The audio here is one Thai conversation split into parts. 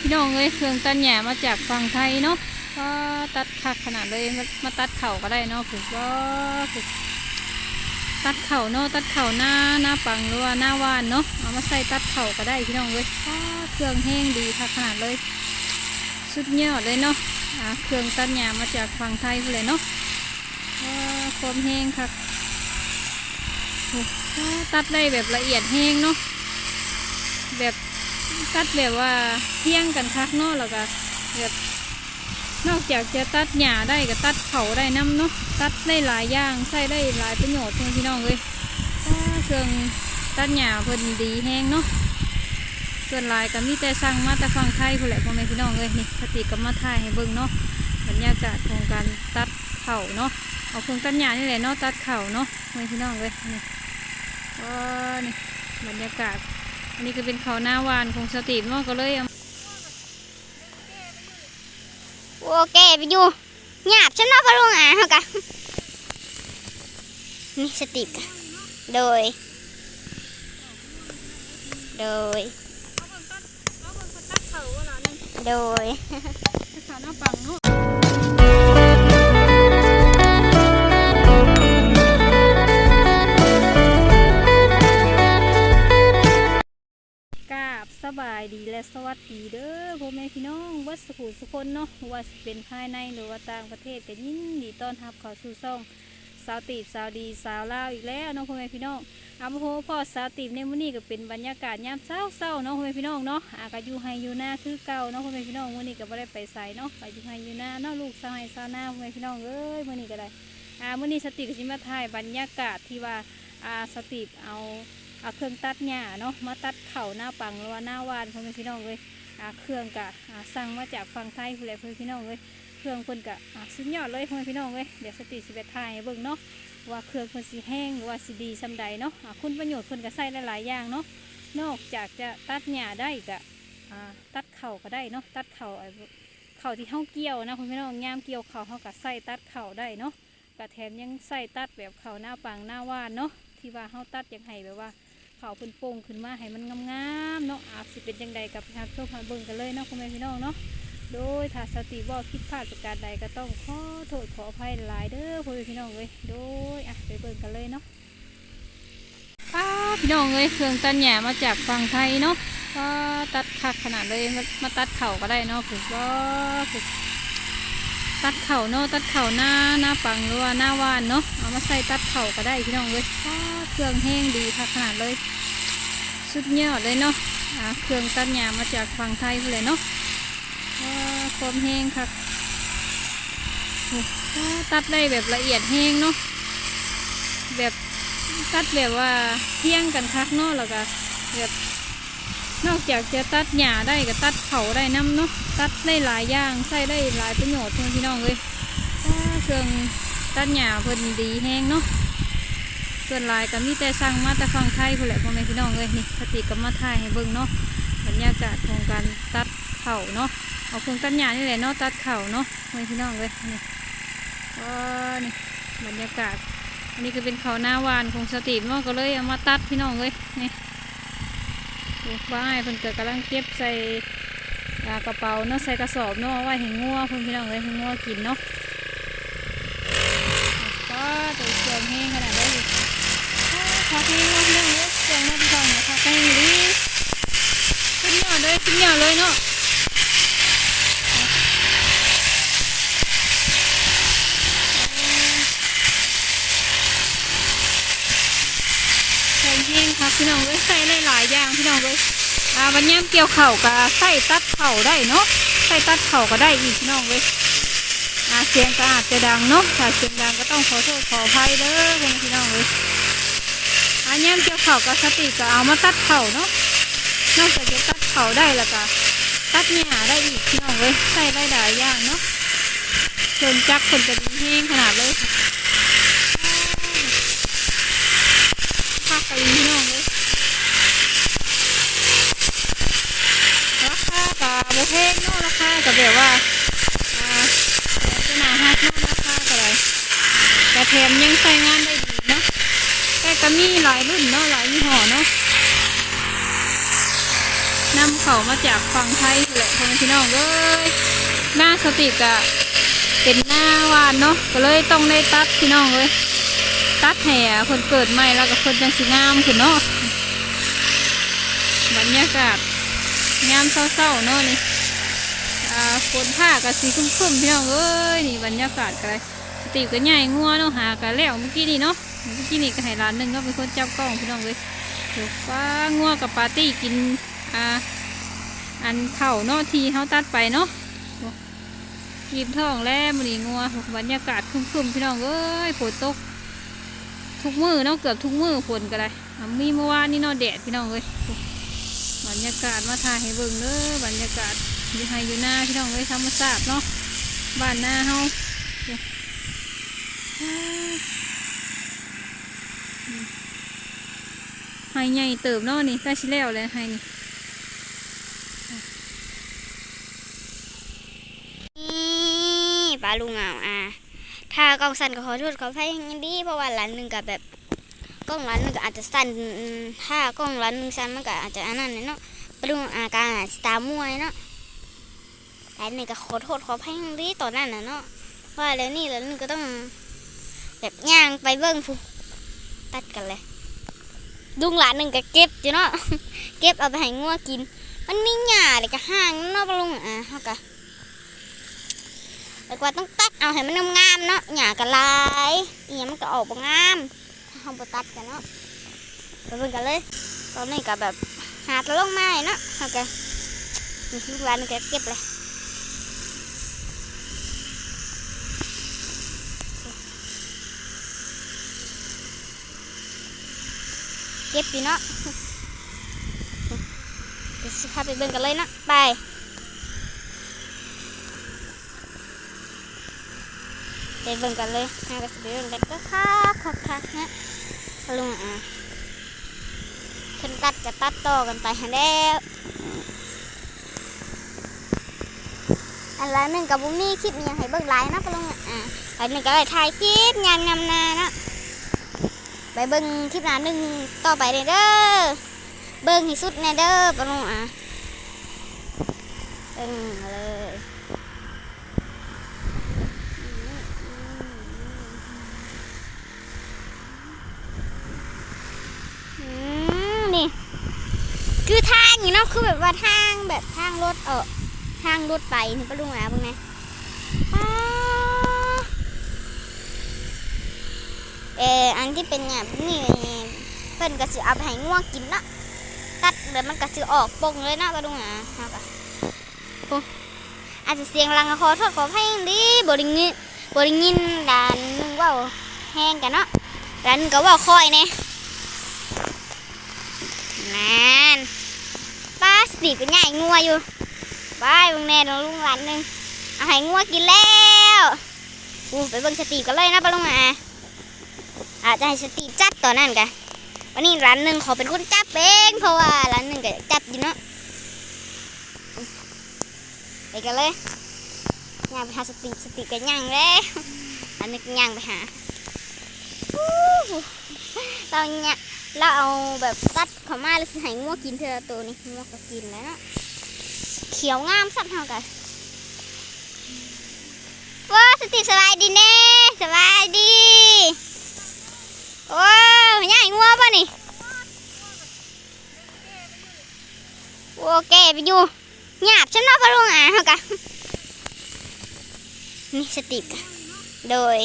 พี่น้องเอ้ยเครื่องตัดหญ้ามาจากฝั่งไทยเนาะก็ตัดคักขนาดเลยมามาตัดเข่าก็ได้เนาะคือว่าคือตัดเข่าเนาะตัดเข่าหน้าหน้าปังหรือว่าหน้าวานเนาะเอามาใส่ตัดเข่าก็ได้พี่น้องเอ้ยก็เครื่องแห้งดีคักขนาดเลย สุดยอดเลยเนาะอ่าเครื่องตัดหญ้ามาจากฝั่งไทยเลยเนาะว้าความแห้งคักว้าตัดได้แบบละเอียดแห้งเนาะ ตัดแบบว่าเที่ยงกันคักเนาะแล้วก็แบบนอกจากจะตัดหญ้าได้ก็ตัดเขาได้น้ำเนาะตัดได้หลายอย่างใช้ได้หลายประโยชน์พี่น้องเลยว้าเครื่องตัดหญ้าเพิ่นดีแห้งเนาะส่วนลายก็มีแต่สั่งมาแต่ฟังไทยผู้นแหละพ่อแม่พี่น้องเลยนี่สติก็มาถ่ายให้เบิ่งเนาะบรรยากาศของการตัดเข่าเนาะเอาเครื่องตัดหญ้านี่แหละเนาะตัดเข่าเนาะพ่อแม่พี่น้องเลยนี่ว้านี่บรรยากาศ อันนี้ก็เป็นเขาหน้าหวานของสติเนาะก็เลยเอาโอเคไปอยู่หยาบฉันเนาะพะลุงอะเฮากะนี่สติกะโดย โดย โดย เขาหน้าปังเน บสบายดีและสวัสดีเด้อพ่อแม่พี่น้องวัดสุขุสุคนเนาะว่าสิเป็นภายในหรือว่าต่างประเทศก็ยินดีต้อนรับเข้าสู่ช่องสาวตีบสาวดีสาวลาวอีกแล้วเนาะพ่อแม่พี่น้องอามาโฮพ่อสาวตีบในมื้อนี้ก็เป็นบรรยากาศยามเช้าเช้าๆเนาะพ่อแม่พี่น้องเนาะอากาอยู่ไฮอยู่หน้าคือเก่าเนาะพ่อแม่พี่น้องมื้อนี้ก็บ่ได้ไปไสเนาะไปอยู่ไฮอยู่หน้าเนาะลูกสาวไฮสาวหน้าพ่อแม่พี่น้องเอ้ยมื้อนี้ก็ได้อ่ามื้อนี้สติก็สิมาถ่ายบรรยากาศที่ว่าอ่าสติเอา เอาเครื่องตัดหญ้าเนาะมาตัดเข่าหน้าปังหรือว่าหน้าวานพ่อแม่พี่น้องเลยอาเครื่องกะอ่าสั่งมาจากฝั่งไทยผู้ใดเพื่อนพี่น้องเลยเครื่องคนกะสุดยอดเลยพ่อแม่พี่น้องเลยเดี๋ยวสติสิไปถ่ายเบิ่งเนาะว่าเครื่องคนสีแห้งหรือว่าสีดีซำใดเนาะคุณประโยชน์คนก็ใส่หลายๆอย่างเนาะนอกจากจะตัดหญ้าได้กะตัดเข่าก็ได้เนาะตัดเข่าเข่าที่เฮาเกี่ยวนะคุณพี่น้องยามเกี่ยวเข่าเฮาก็ใส่ตัดเข่าได้เนาะกะแถมยังใส่ตัดแบบเข่าหน้าปังหน้าวานเนาะที่ว่าเฮาตัดยังไงแบบว่า เขาเป็นโป่งขึ้นมาให้มันงามๆเนาะอาจสิเป็นยังไงกับทางโชคมาเบิ่งกันเลยเนาะคุณแม่พี่น้องเนาะโดยถ้าสติว่าผิดพลาดประการใดก็ต้องขอโทษขออภัยหลายเด้อคุณแม่พี่น้องเลยโดยอะไปเบิ่งกันเลยเนาะป้าพี่น้องเลยเครื่องตัดหญ้ามาจากฝั่งไทยเนาะก็ตัดคักขนาดเลยมามาตัดเข่าก็ได้เนาะคือว่าคือตัดเข่าเนาะตัดเข่าหน้าหน้าปังหรือว่าหน้าว่านเนาะเอามาใส่ตัดเข่าก็ได้พี่น้องเลยก็เครื่องแห้งดีคักขนาดเลย สุดยอดเลยเนาะเครื่องตัดหญ้ามาจากฝั่งไทยเลยเนาะความแห้งคักโอ้ว้าตัดได้แบบละเอียดแห้งเนาะแบบตัดแบบว่าเที่ยงกันคักเนาะแล้วก็แบบนอกจากจะตัดหญ้าได้ก็ตัดเขาได้น้ำเนาะตัดได้หลายอย่างใช้ได้หลายประโยชน์พี่น้องเลยเครื่องตัดหญ้าเพิ่นดีแห้งเนาะ ส่วนลายก็มีแต่สั่งมาแต่ฟังไทยผู้นแหละพ่อแม่พี่น้องเลยนี่สติก็มาถ่ายให้เบิ่งเนาะบรรยากาศของการตัดเข่าเนาะเอาครงตัดหญ้านี่แหละเนาะตัดเข่าเนาะพ่อแม่พี่น้องเลยนี่ก็นี่บรรยากาศอันนี้ก็เป็นเขาหน้าวานของสติเนาะก็เลยเอามาตัดพี่น้องเลยนี่ดูบ้าไอ้เพิ่นเกิดกำลังเก็บใส่กระเป๋าเนาะใส่กระสอบเนาะเอาไว้ให้งัวเพิ่นพี่น้องเลยให้งัวกินเนาะก็ตัวเชื่อมแห้งขนาดได้ เลยพักนี้ว่เรื่องเล็กแจงมาที่ฟังนะคะไปดีขึ้นยอดเลยขึ้นยอดเลยเนาะใส่แห้งครับพี่น้องเลยใส่ได้หลายอย่างพี่น้องเลยอ่าวันนี้เกี่ยวเข่ากับใส่ตัดเข่าได้เนาะใส่ตัดเข่าก็ได้อีกพี่น้องเลยอ่าเสียงก็อาจจะดังเนาะถ้าเสียงดังก็ต้องขอโทษขออภัยเด้อพี่น้องเลย อันนี้เกี่ยวเข่ากับสติก็เอามาตัดเข่าเนาะนอกจากจะตัดเข่าได้แล้วก็ตัดหญ้าได้อีกพี่น้องเว้ยใส่ได้หลายอย่างเนาะจนจักคนจะดีแห้งขนาดเลยภาคไปพี่น้องเลยราคากับโบเพงเนาะราคากับแบบว่าอ่าจะหนาฮักเนาะราคากับอะไรแต่แถมยังใช้งานได้ มีหลายรุ่นเนาะหลายยี่ห้อเนาะนำเขามาจากฝั่งไทยแหละพ่อแม่พี่น้องเอ้ยหน้าสติกอะเป็นหน้าวานเนาะก็เลยต้องได้ตัดพี่น้องเลยตัดแห่คนเกิดใหม่แล้วก็คนจังสิงามขึ้นเนาะบรรยากาศงามเศร้าๆเนาะนี่อ่าฝนผ้ากับสีคุ้มๆพี่น้องเอ้ยนี่บรรยากาศกันเลยสติก็ใหญ่งัวเนาะหากันแล้วเมื่อกี้นี่เนาะ เมื่อกี้นี่ก็ให้ร้านหนึ่งก็เป็นคนจับกล้องพี่น้องเลยถูกฟ้างัวกับปาร์ตี้กินอ่าอันเข่าเนาะทีเขาตัดไปเนาะโอ้กินท้องแล้วมันนี่งัวบรรยากาศครึมๆพี่น้องเอ้ยฝนตก ทุกมือเนาะเกือบทุกมือฝนก็ได้อะมีเมื่อวานนี่เนาะแดดพี่น้องเอ้ยบรรยากาศมาถ่ายให้เบิ่งเด้อบรรยากาศอยู่ไฮอยู่หน้าพี่น้องเอ้ยธรรมชาติเนาะบ้านหน้าเฮาโอ้อ่าไฮใหญ่เติบเนาะนี่ใกล้ชิแล้วเลยไฮนี่ปลาลุงเอาอะถ้ากล้องสั่นก็ขอโทษขออภัยอย่างดีเพราะว่าร้านหนึ่งกับแบบกล้องร้านหนึ่งก็อาจจะสั่นถ้ากล้องร้านหนึ่งสั่นมันก็อาจจะอันนั้นเนาะปลาลุงอาการอาจจะตามมวยเนาะร้านหนึ่งก็ขอโทษขออภัยอย่างดีตอนนั้นน่ะเนาะว่าแล้วนี่แล้วนึงก็ต้องแบบย่างไปเบิ้งฟูตัดกันเลย ลุงหลานหนึ่งก็เก็บอยู่เนาะเก็บเอาไปให้งัวกิน มันมีหญ้าเลยก็ห่างเนาะปลาลุงอะเฮากะแต่ว่าต้องตัดเอาให้มันงามเนาะหญ้ากระลายอีหยังมันก็ออกบ่งามถ้าเราบ่ตัดกันเนาะไปเบิ่งกันเลย ตอนนี้ก็แบบหาตะลงไม้เนาะโอเคนี่คือร้านก็เก็บเลย เก็บอยู่เนาะเดี๋ยวสิพาไปเบิ่งกันเลยนะไปไปเบิ่งกันเลยนะก็สิไปเบิ่งกันก็คักคักคักนะลุงอะขึ้นตัดจะตัดต่อกันไปหาแล้วอันละหนึ่งกับบุ้มี่คลิปมีอย่างให้เบิ่งหลายนะปะลุงอะอันหนึ่งก็ไปถ่ายคลิปงานงามนานะ เบิ่งคลิปหน้าหนึ่งต่อไปเลยเด้อเบิ่งให้สุดแน่เด้อปะลุงอะเบิ่งเลยอืมนี่ คือทางอยู่เนาะคือแบบว่าทางแบบทางรถเออทางรถไปนี่ปะลุงอะพวกนี้อ้าเอันที่เป็นเนี่ยนี่เพิ่นก็สิเอาไปให้ง่วงกินนะตัดแบบมันก็สิออกปงเลยนะปะลุงอะเฮาก็โอ้อาจจะเสียงรังขอโทษขอให้ดีบ่ได้ยินบ่ได้ยินด่านนึงว่าแห้งกันเนาะด่านก็ว่าคอยแน่นั่นป้าสติเป็นไงงัวอยู่บายบางแน่ลงลุงหลานหนึ่งเอาให้งัวกินแล้วอู้ไปเบิ่งสติกันเลยนะป้าลุงอะ อาจจะให้สติจัดต่อนนั่นกันวันนี้ร้านหนึ่งเขาเป็นคนจับเองเพราะว่าร้านหนึ่งก็จับอยู่เนาะไปกันเลยย่างไปหาสติสติกันย่างเลยอันนี้ก็ย่างไปหาเราเนี่ยเราเอาแบบตัดขามาแล้วให้งัวกินเธอตัวนี้งัวก็กินแล้วเนาะเขียวงามสักเท่ากันว้าสติสบายดีแน่สบายดี โอ้ยใหญ่งัวป่ะนี่โอเคไปอยู่หยาบฉันเนาะปะลุงอะเท่ากันนี่สติกะโดย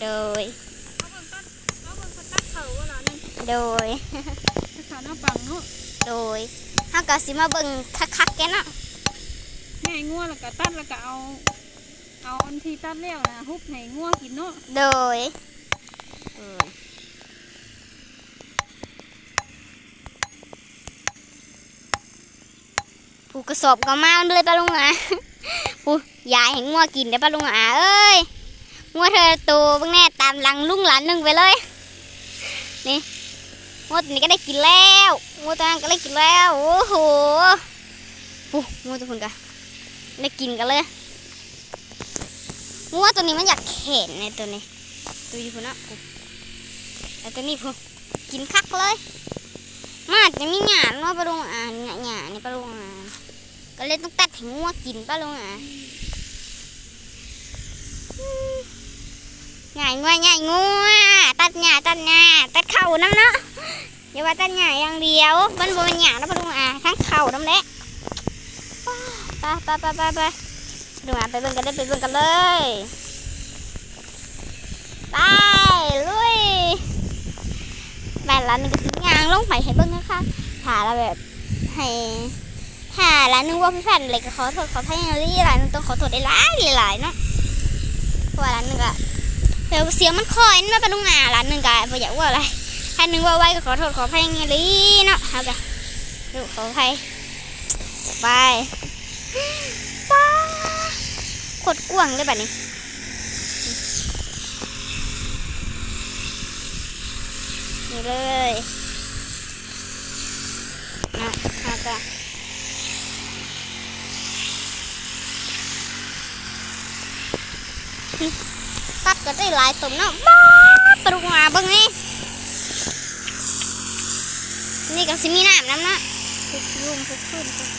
โดยเอาเบิ่งตัดเอาเบิ่งคนตัดเขาว่าล่ะนั่นโดยเขาหน้าปังเนาะโดยเฮาก็สิมาเบิ่งคักๆแกเนาะใหญ่งัวแล้วก็ตัดแล้วก็เอา เอาอันที่ตัดแล้วนะฮุบให้งัวกินเนาะโดยผู้กระสอบก็มาเลยป้าลุงอะผู้ยายให้งัวกินได้อป้าลุงอะเอ้ยงัวเธอโตเบิ่งแน่ตามหลังลุงหลานหนึ่งไปเลยนี่งัวตัวนี้ก็ได้กินแล้วงัวตัวนั้นก็ได้กินแล้วโอ้โหผู้งัวตัวคุณกะได้กินกันเลย งัวตัวนี้มันอยากเข็นในตัวนี้ ตัวอยู่พุ่นะกูแล้วตัวนี้พุ่นกินคักเลย มาจะมีหยาดเนาะปลาลงอะหยาหยานี่ปลาลงอะก็เลยต้องตัดให้งัวกินปลาลงอะหยางัวหยางัวตัดหยาตัดหยาตัดเข่าน้ำเนาะอย่าว่าตัดหยาอย่างเดียวมันบ่เป็นหยาแล้วปลาลงอะทั้งเข่าน้ำแหละไปไปไปไป ดูอะไปเบิ่งกันเลยไปเบิ่งกันเลยไปลุยแม่ร้านหนึ่งก็สิยางลงไปให้เบิ่งนะคะถ้าเราแบบให้ถ้าร้านหนึงว่าพี่แผ่นเลยก็ขอโทษขอพายนารีร้านหนึงต้องขอโทษได้หลายหลายเนาะเพราะว่าร้านหนึงอะเดี๋ยวเสียงมันคอยนั่นเป็นลุงหนาร้านหนึงก็บ่อยากว่าอะไรร้านหนึงว่าไว้ก็ขอโทษขอพายนารีเนาะเอาไปดูขออภัยไปป้าโคตรกว้างเลยแบบนี้นี่เลยนะเอาไปตัดก็ได้หลายตุ่มเนาะบ้าปลุกมาบิ่งนี่นี่ก็สิมีน้ำน้ำเนาะพุกยุ่งพุกขึ้นพุก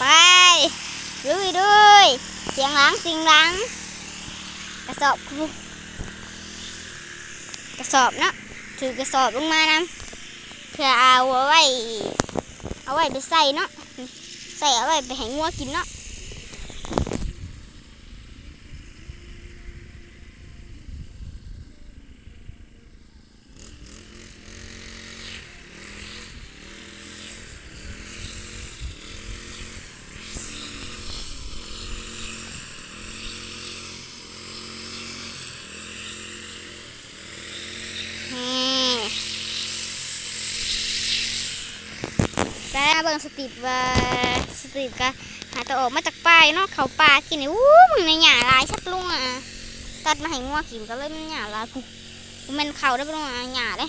ไป ลุยด้วยเสียงล้างเสียงล้างกระสอบคุกระสอบเนาะถือกระสอบลงมานะเพื่อเอาไว้ เอาไว้ไปใส่เนาะใส่เอาไว้ไปให้งัวกินเนาะนี่ แล้วเบิ่งสติปว่าสติปกะหาตัวออกมาจากป่าเนาะเขาป่ากินนี่อู้มึงในหญ้าลายชัดลุงอะตัดมาให้งัวกินก็เลยมันหญ้าลายปุ๊บมันเขาได้ปะลุงอะหญ้าเด้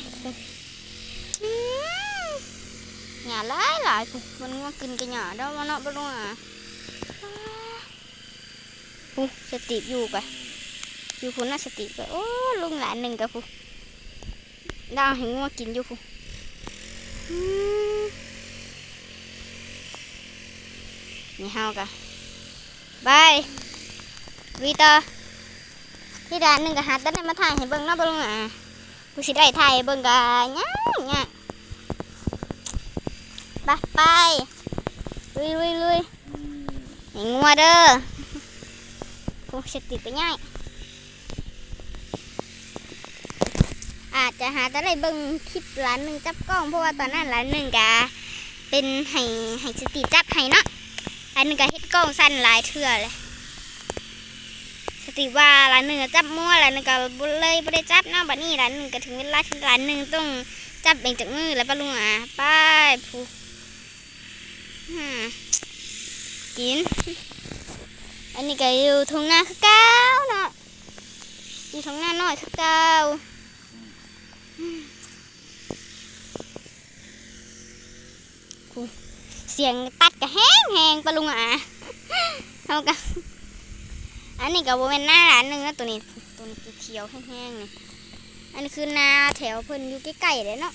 หญ้าลายหลายปุ๊บมันงัวกินกันหญ้าเด้มาเนาะปะลุงอะสติปอยู่กะอยู่คุณน่ะสติปโอ้ลุงหลานหนึ่งกะปุ๊บดาวให้งัวกินอยู่คุอืม นี่เฮากะบายวีต่อที่ด้านหนึ่งก็หาตัดได้มาถ่ายให้เบิ่งเนาะเบิ่งอะกูสิได้ถ่ายเบิ่งกะย่างย่างไปไปลุยลุยลุยให้งัวเด้อกูสิติดไปง่ายอาจจะหาแต่ได้เบิ่งคลิปร้านหนึ่งจับกล้องเพราะว่าตอนนั้นร้านหนึ่งกะเป็นให้ให้สติจับให้เนาะ ร้านหนึ่งกะเฮ็ดกล้องสั้นหลายเทื่อเลยสติว่าร้านหนึ่งจับมั่วร้านหนึ่งก็บ่เลยไม่ได้จับเนาะบัดนี้ร้านหนึ่งก็ถึงเวลาที่ร้านหนึ่งต้องจับเองจากมือแล้วปะลุงอะไปผู้อืมกิน อันนี้ก็อยู่ทงนาคือเก้าเนาะอยู่ทงนาน้อยคือเก้า เสียงตัดก็แห้งแหงปะลุงอะเอากันอันนี้ก็บเป็นหน้าร้านหนึ่งนะตัวนี้ตัวนี้เขียวแห้งๆนี่อันนี้คือนาแถวเพิ่นอยู่ใกล้ๆเลยเนาะ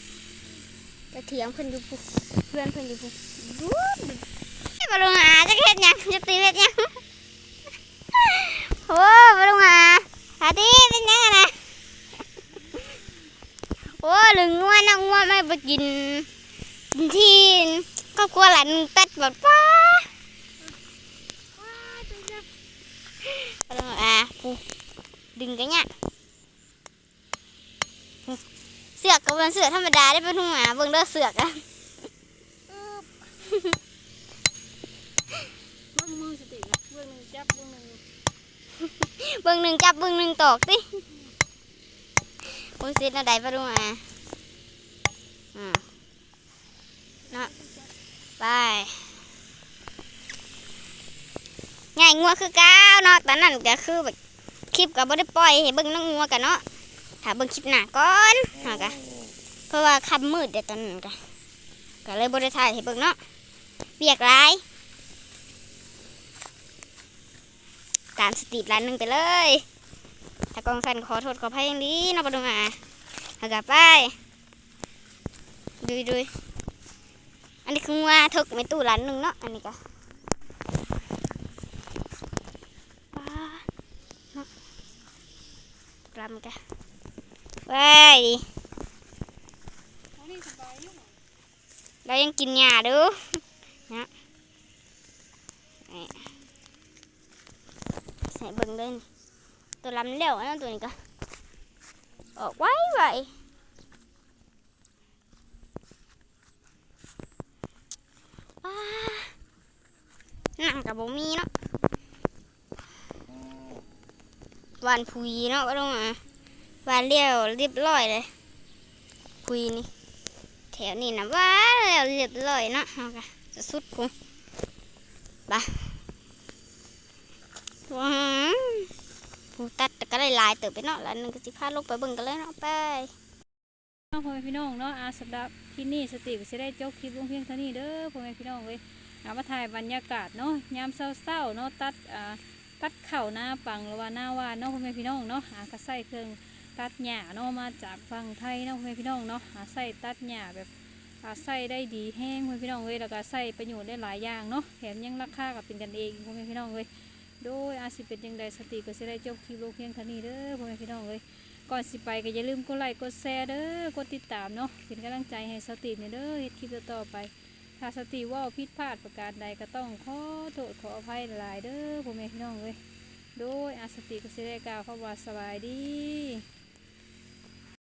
จะเถียงเพิ่นอยู่ปุ๊เพื่อนเพิ่นอยู่ปุ๊ดูดปะลุงอะจะเฮ็ดยังจะตีเฮ็ดยังโอ้ปะลุงอะหาตีเป็นยังอะนะโอ้หรืองัวนะงัวไม่ไปกินกินที่ ครอบครัวหลานตัดแบบป้าอะปูดึงกันเนี่ยเสือกก็เป็นเสือธรรมดาได้เป็นทุ่งหมาเบิ่งเด้อเสือกอะเบิ่งมือสตินะเบิ่งหนึ่งจับเบิ่งหนึ่งเบิ่งหนึ่งจับเบิ่งหนึ่งตอกติปูซิดนะได้ปะทุ่งหมาอืมเนา ไปง่ายงัวคือก้าวเนาะตอนนั้นก็คือแบบคลิปก็บ่ได้ปล่อยให้เบิ่งน้องงัวกันเนาะถ้าเบิ่งคลิปหน้าก่อนเฮากะเพราะว่าค่ำมืดเด้ตอนนั้นก็ก็เลยบ่ได้ถ่ายให้เบิ่งเนาะเบียกหลายตามสตรีทร้านหนึงไปเลยถ้ากองสันขอโทษขออภัยอย่างดีเนาะปะลุงอะเอากลับไปดูดู อันนี้คือว่าทึกไม่ตู้หลานหนึ่งเนาะ อันนี้ก็ป้าเนาะกลับกันไปเรายังกินหญ้าดูนะใส่เบิ่งเลยตัวลำเลี้ยวนะตัวนี้ก็ออกไว้ไว้ว้านั่งกั บ่มีเนาะวานพุยเนาะว่าต้องอะหวานเลี้ยวเรียบร้อยเลยพุยนี่แถวนี้นะหวานแล้วเรียบร้อยเนาะเอาค่ะจะสุดพุงไปว้าวผู้ตัดก็ได้ลายเติบไปเนาะแล้วหนึงก็สิพาลงไปเบิ่งกันเลยเนาะไปพ่อแม่พี่น้องเนาะอาสำหรับที่นี่สติก็จะได้จบคลิปลงเพียงเท่านี้เด้อพ่อแม่พี่น้องเว้ย เอามาถ่ายบรรยากาศเนาะยามเศร้าๆเนาะตัดอ่าตัดเข่าหน้าปังหรือว่าหน้าวานเนาะพ่อแม่พี่น้องเนาะหากระใส่เครื่องตัดหญ้าเนาะมาจากฝั่งไทยเนาะพ่อแม่พี่น้องเนาะใส่ตัดหญ้าแบบใส่ได้ดีแห้งพ่อแม่พี่น้องเว้ยแล้วก็ใส่ประโยชน์ได้หลายอย่างเนาะแถมยังราคากับเป็นกันเองพ่อแม่พี่น้องเว้ยโดยอาสิเป็นจังใดสติก็จะได้จบคลิปลงเพียงเท่านี้เด้อพ่อแม่พี่น้องเว้ยก่อนสิไปก็อย่าลืมกดไลค์กดแชร์เด้อกดติดตามเนาะเป็นกำลังใจให้สติเนี่ยเด้อเฮ็ดคลิปต่อไป ถ้าสติว่าผิดพลาดประการใดก็ต้องขอโทษขออภัยหลายเด้อพ่อแม่พี่น้องเว้ยโดยอาสติก็สิได้กล่าวคำว่าสบายดี